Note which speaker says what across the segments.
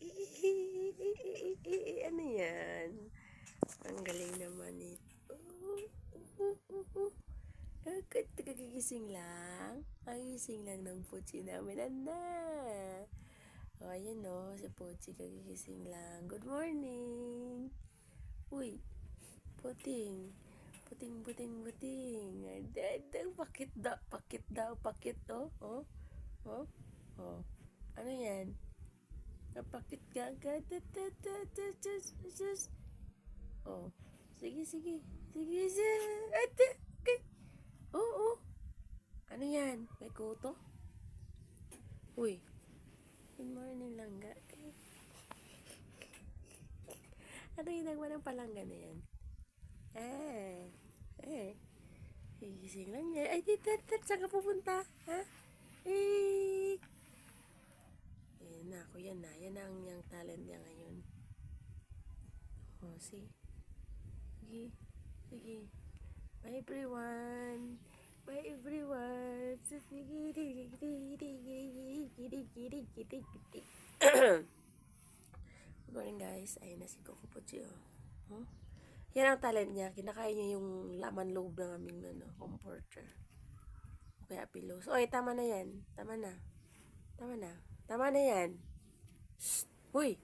Speaker 1: Ano yan? Ang galing naman ito. Agad kagigising lang. Kagigising lang ng Puchi namin. Ana. O, ayan o. Si Puchi kagigising lang. Good morning. Uy. Puting. Puting, puting, puting. Adadang, pakit daw, pakit daw, pakit oh. Oh, oh, oh. Ano yan? Napakit ka agad. Oh. Sige, sige. Sige, sige. Ate. Okay. Oo, oh, Ano yan? May kuto? Uy. Good morning, langga. Ano nagwa ng palangga na yan? Eh. Eh. Gising lang yan. Ay, tit, tit. Saan ka pupunta? Ha? Eh. Yan na, ako yan na. Yan ang yung talent niya ngayon. Oh, see? Sige. Sige. Bye, everyone. Bye, everyone. Good morning, guys. Ayun na si Coco Pucci, oh. Huh? Yan ang talent niya. Kinakain niya yung laman loob ng aming ano, comforter. O kaya pillows. Oy, tama na yan. Tama na. Tama na. Tama na yan. Shh! Huy!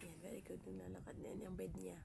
Speaker 1: Yan, very good. Yung nalakad na yan. Yung bed niya.